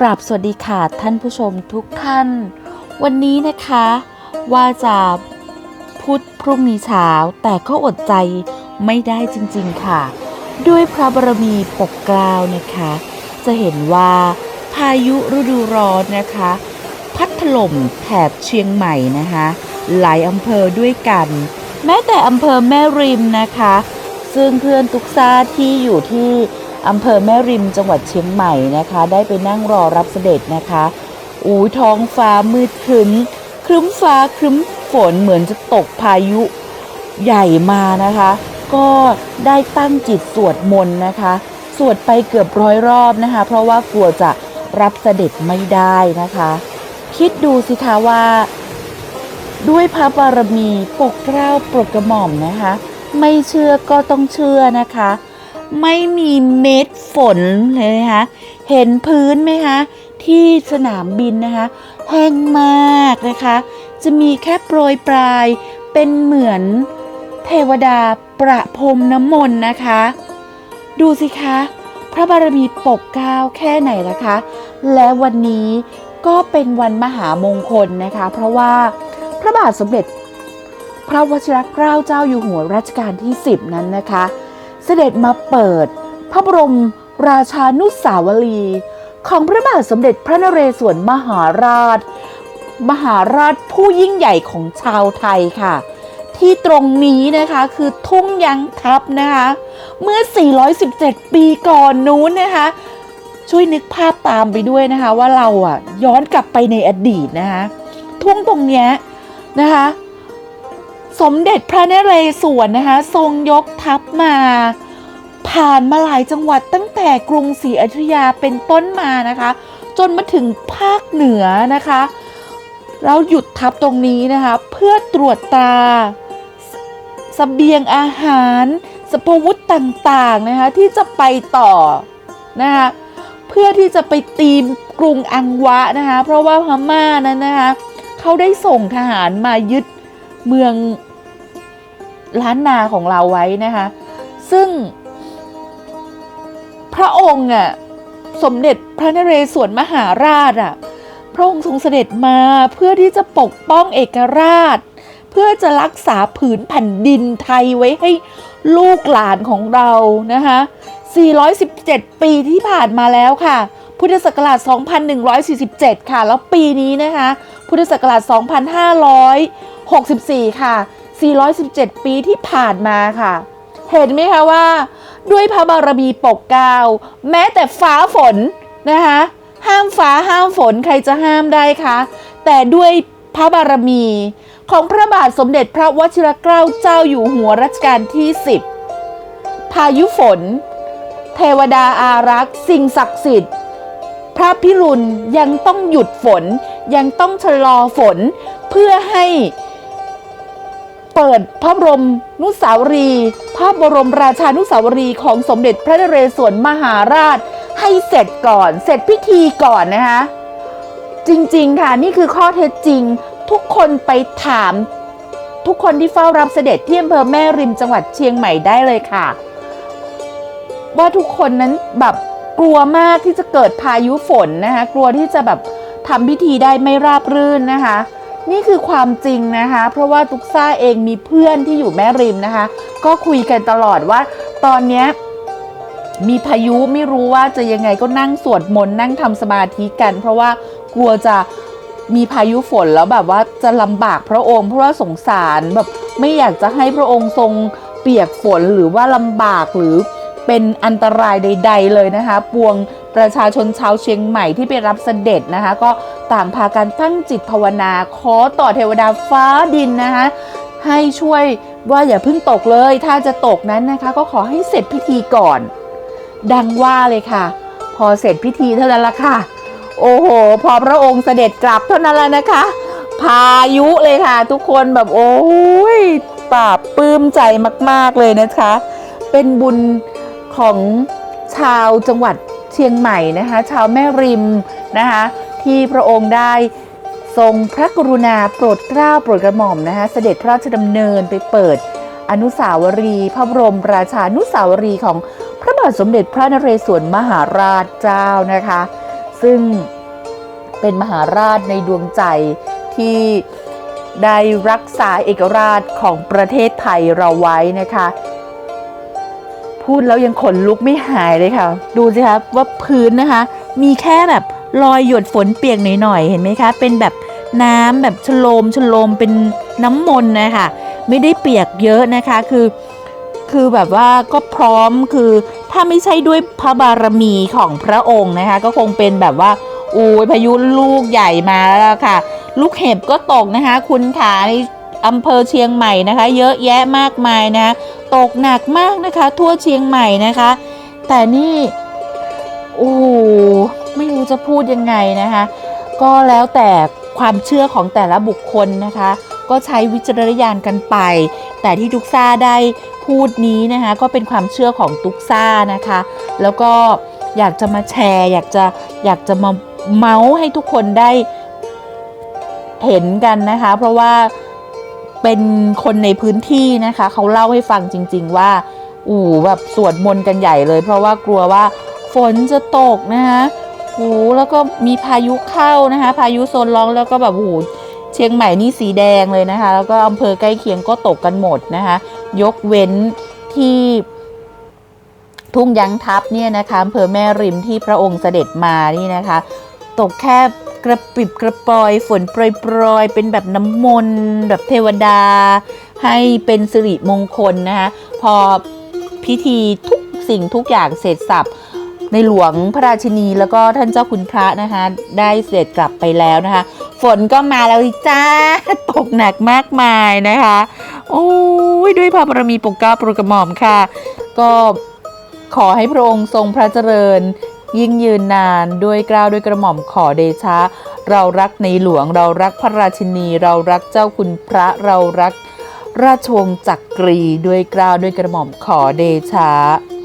กราบสวัสดีค่ะท่านผู้ชมทุกท่าน วันนี้นะคะว่าจะพูดพรุ่งนี้เช้า แต่ก็อดใจไม่ได้จริงๆค่ะ ด้วยพระบารมีปกเกล้านะคะ จะเห็นว่าพายุฤดูร้อนนะคะ พัดถล่มแถบเชียงใหม่นะคะ หลายอำเภอด้วยกัน แม้แต่อำเภอแม่ริมนะคะ ซึ่งเพื่อนตุกซาที่อยู่ที่ อำเภอแม่ริมจังหวัดเชียงใหม่นะคะ ได้ไปนั่งรอรับเสด็จนะคะอู้ท้องฟ้ามืดครึ้มครึ้มฟ้าครึ้มฝนเหมือนจะตกพายุใหญ่มานะคะ ก็ได้ตั้งจิตสวดมนต์นะคะ สวดไปเกือบร้อยรอบนะคะ เพราะว่ากลัวจะรับเสด็จไม่ได้นะคะ คิดดูสิคะว่า ด้วยพระบารมีปกเกล้าปรดกระหม่อมนะคะ ไม่เชื่อก็ต้องเชื่อนะคะ ไม่มีเม็ดฝนเลยนะคะเห็นพื้นไหมคะที่สนามบินนะคะแห้งมากนะคะ จะมีแค่โปรยปลายเป็นเหมือนเทวดาประพรมน้ำมนต์นะคะ ดูสิคะ พระบารมีปกเกล้าแค่ไหนล่ะคะ และวันนี้ก็เป็นวันมหามงคลนะคะ เพราะว่าพระบาทสมเด็จ พระวชิรเกล้าเจ้าอยู่หัวรัชกาลที่ 10 นั้นนะคะ เสด็จมาเปิด พระบรมราชานุสาวรีย์ของพระบาทสมเด็จพระนเรศวรมหาราช มหาราชผู้ยิ่งใหญ่ของชาวไทยค่ะ ที่ตรงนี้นะคะคือทุ่งยังทับนะคะ เมื่อ 417 ปีก่อนนู้นนะคะ ช่วยนึกภาพตามไปด้วยนะคะ ว่าเราอะย้อนกลับไปในอดีตนะคะ ทุ่งตรงเนี้ยนะคะ สมเด็จพระนเรศวรนะคะ ทรงยกทัพมา ผ่านมาหลายจังหวัดตั้งแต่กรุงศรีอยุธยาเป็นต้นมานะคะ จนมาถึงภาคเหนือนะคะ เราหยุดทัพตรงนี้นะคะ เพื่อตรวจตาสเสบียงอาหารสพวุธต่างๆนะคะที่จะไปต่อนะคะเพื่อที่จะไปตีมกรุงอังวะนะคะเพราะว่าพม่านั้นนะคะเขาได้ส่งทหารมายึดเมือง ล้านนาของเราไว้นะคะ ซึ่ง พระองค์อะสมเด็จพระนเรศวรมหาราชอะพระองค์ทรงเสด็จมาเพื่อที่จะปกป้องเอกราช เพื่อจะรักษาผืนแผ่นดินไทยไว้ให้ลูกหลานของเรานะคะ 417 ปีที่ผ่านมาแล้วค่ะ พุทธศักราช 2147 ค่ะ แล้วปีนี้นะคะ พุทธศักราช 2564 ค่ะ 417 ปีที่ผ่านมาค่ะ เห็นไหมคะว่า ด้วยพระบารมีปกเกล้าแม้แต่ฟ้าฝนนะคะห้ามฟ้าห้ามฝนใครจะห้ามได้คะแต่ด้วยพระบารมีของพระบาทสมเด็จพระวชิรเกล้าเจ้าอยู่หัวรัชกาลที่ 10 พายุฝน เทวดาอารักษ์ สิ่งศักดิ์สิทธิ์ พระพิรุณยังต้องหยุดฝนยังต้องชะลอฝน เพื่อให้ เปิดพระบรมนุสาวรีย์พระบรมราชานุสาวรีย์ของสมเด็จพระนเรศวรมหาราช ให้เสร็จก่อน เสร็จพิธีก่อนนะคะ จริงๆค่ะนี่คือข้อเท็จจริง ทุกคนไปถาม ทุกคนที่เฝ้ารับเสด็จที่อำเภอแม่ริมจังหวัดเชียงใหม่ได้เลยค่ะ ว่าทุกคนนั้นแบบกลัวมากที่จะเกิดพายุฝนนะคะ กลัวที่จะแบบทำพิธีได้ไม่ราบรื่นนะคะ นี่คือความจริงนะคะ เพราะว่าตุกซ่าเองมีเพื่อนที่อยู่แม่ริมนะคะ ก็คุยกันตลอดว่าตอนเนี้ยมีพายุไม่รู้ว่าจะยังไงก็นั่งสวดมนต์นั่งทำสมาธิกัน เพราะว่ากลัวจะมีพายุฝนแล้วแบบว่าจะลำบากพระองค์ เพราะว่าสงสารแบบไม่อยากจะให้พระองค์ทรงเปียกฝนหรือว่าลำบากหรือ เป็นอันตรายใด ๆ เลยนะคะ ปวงประชาชนชาวเชียงใหม่ที่ไปรับเสด็จนะคะ ก็ต่างพากันตั้งจิตภาวนา ขอต่อเทวดาฟ้าดินนะคะ ให้ช่วยว่าอย่าเพิ่งตกเลย ถ้าจะตกนั้นนะคะ ก็ขอให้เสร็จพิธีก่อน ดังว่าเลยค่ะ พอเสร็จพิธีเท่านั้นละค่ะ โอ้โห พอพระองค์เสด็จกลับเท่านั้นแล้วนะคะ พายุเลยค่ะ ทุกคนแบบโอ้ยปราบปลื้มใจมาก ๆเลยนะคะ เป็นบุญ ของชาวจังหวัดเชียงใหม่นะคะ ชาวแม่ริมนะคะ ที่พระองค์ได้ทรงพระกรุณาโปรดเกล้าโปรดกระหม่อมนะคะ เสด็จพระราชดำเนินไปเปิดอนุสาวรีย์พระบรมราชานุสาวรีย์ของพระบาทสมเด็จพระนเรศวรมหาราชเจ้านะคะ ซึ่งเป็นมหาราชในดวงใจที่ได้รักษาเอกราชของประเทศไทยเราไว้นะคะ พูดแล้วยังขนลุกไม่หายเลยค่ะ ดูสิคะว่าพื้นนะคะ มีแค่แบบรอยหยดฝนเปียกหน่อยๆเห็นไหมคะ เป็นแบบน้ำแบบชโลมชโลมเป็นน้ำมนต์นะคะไม่ได้เปียกเยอะนะคะคือ คือแบบว่าก็พร้อมคือถ้าไม่ใช่ด้วยพระบารมีของพระองค์นะคะ ก็คงเป็นแบบว่าอู้ยพายุลูกใหญ่มาแล้วค่ะ ลูกเห็บก็ตกนะคะ คุณขาใน อำเภอเชียงใหม่นะคะ เยอะแยะมากมายนะ ตกหนักมากนะคะ ทั่วเชียงใหม่นะคะ แต่นี่โอ้ไม่รู้จะพูดยังไงนะคะ ก็แล้วแต่ความเชื่อของแต่ละบุคคลนะคะ ก็ใช้วิจารณญาณกันไป แต่ที่ทุกซ่าได้พูดนี้นะคะ ก็เป็นความเชื่อของทุกซ่านะคะ แล้วก็อยากจะมาแชร์ อยากจะอยากจะมาเมาส์ให้ทุกคนได้เห็นกันนะคะ เพราะว่า เป็นคนในพื้นที่นะคะ เขาเล่าให้ฟังจริง ๆ ว่าอู๋แบบสวดมนต์กันใหญ่เลย เพราะว่ากลัวว่าฝนจะตกนะคะโอ้แล้วก็มีพายุเข้านะคะ พายุโซนร้องแล้วก็แบบโอ้โหเชียงใหม่นี่สีแดงเลยนะคะ แล้วก็อำเภอใกล้เคียงก็ตกกันหมดนะคะ ยกเว้นที่ทุ่งยังทับเนี่ยนะคะอำเภอแม่ริมที่พระองค์เสด็จมานี่นะคะ ตกแค่กระปิบกระปอยฝนโปรยๆ เป็นแบบน้ำมนต์แบบเทวดา ให้เป็นสิริมงคลนะคะพอพิธีทุกสิ่งทุกอย่างเสร็จสับในหลวงพระราชินีแล้วก็ท่านเจ้าคุณพระนะคะได้เสด็จกลับไปแล้วนะคะ ฝนก็มาแล้วจ้าตกหนักมากมายนะคะ โอ้ยด้วยพระบารมีปกเกล้าโปรดกระหม่อมค่ะ ก็ขอให้พระองค์ทรงพระเจริญ ยิ่งยืนนานด้วยกล้าวด้วยกระหม่อมขอเดชะ เรารักในหลวงเรารักพระราชินี เรารักเจ้าคุณพระเรารักราชวงศ์จักรีด้วยกล้าวด้วยกระหม่อมขอเดชะ